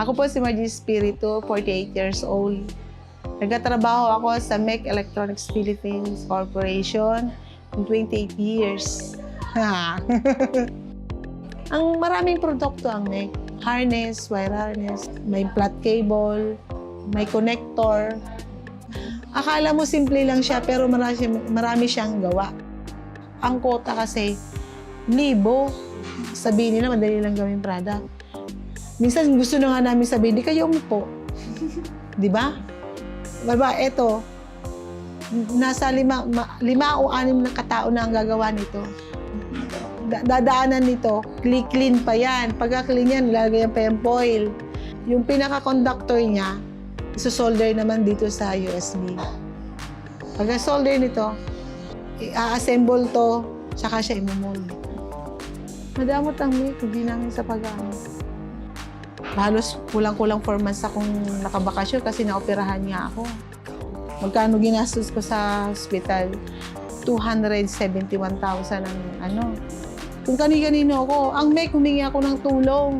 Ako po si Margie Spirito, 48 years old. Nagtatrabaho ako sa MEC Electronics Philippines Corporation in 28 years. Ang maraming produkto ang MEC. Harness, wire harness, may flat cable, may connector. Akala mo simple lang siya pero marami, marami siyang gawa. Ang kota kasi, libo. Sabihin nila, madali lang gawin product. Minsan gusto na nga namin sabihin, di kayo umupo. di ba? Baba, eto, nasa lima, ma- lima o anim na katao na ang gagawa nito. Da- dadaanan nito, clean, pa yan. Pagka clean yan, lalagyan pa yung foil. Yung pinaka-conductor niya, isosolder naman dito sa USB. Pagka solder nito, i-assemble to, tsaka siya imumold. Madamot ang may hindi namin sa pag-aaral. Halos kulang-kulang 4 months akong nakabakasyon kasi naoperahan niya ako. Magkano ginastos ko sa hospital? 271,000 ang ano. Kung kani-kanino ako, ang may humingi ako ng tulong.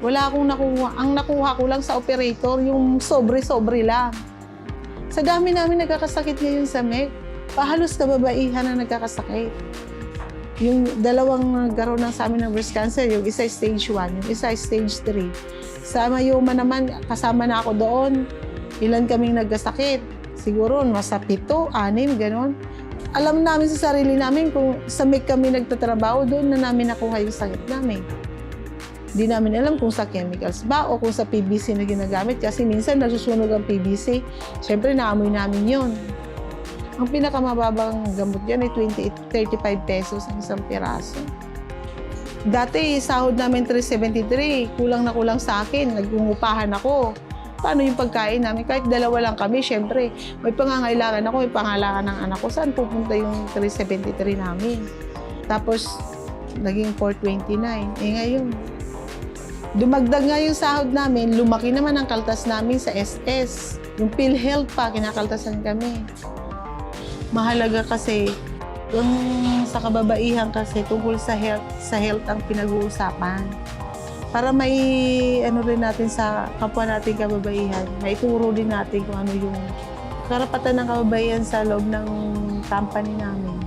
Wala akong nakuha. Ang nakuha ko lang sa operator, yung sobre-sobre lang. Sa dami namin nagkakasakit ngayon sa MEC, pahalos kababaihan na nagkakasakit. Yung dalawang nagkaroon ng sa amin ng breast cancer, yung isa stage 1, yung isa stage 3. Sa Mayuma naman, kasama na ako doon. Ilan kaming nagkasakit. Siguro, nasa pito, anim, ganon. Alam namin sa sarili namin kung sa MEC kami nagtatrabaho, doon na namin nakuha yung sakit namin. Hindi namin alam kung sa chemicals ba o kung sa PVC na ginagamit kasi minsan nasusunog ang PVC. Siyempre, naamoy namin yon. Ang pinakamababang gamot yan ay 28, 35 pesos ang isang piraso. Dati, sahod namin 373. Kulang na kulang sa akin. Nagungupahan ako. Paano yung pagkain namin? Kahit dalawa lang kami, syempre, may pangangailangan ako, may pangangailangan ng anak ko. Saan pupunta yung 373 namin? Tapos, naging 429. Eh ngayon, dumagdag nga yung sahod namin, lumaki naman ang kaltas namin sa SS. Yung PhilHealth pa, kinakaltasan kami. Mahalaga kasi, yung sa kababaihan kasi tungkol sa health, sa health ang pinag-uusapan. Para may ano rin natin sa kapwa nating kababaihan, may turo din natin kung ano yung karapatan ng kababaihan sa loob ng company namin.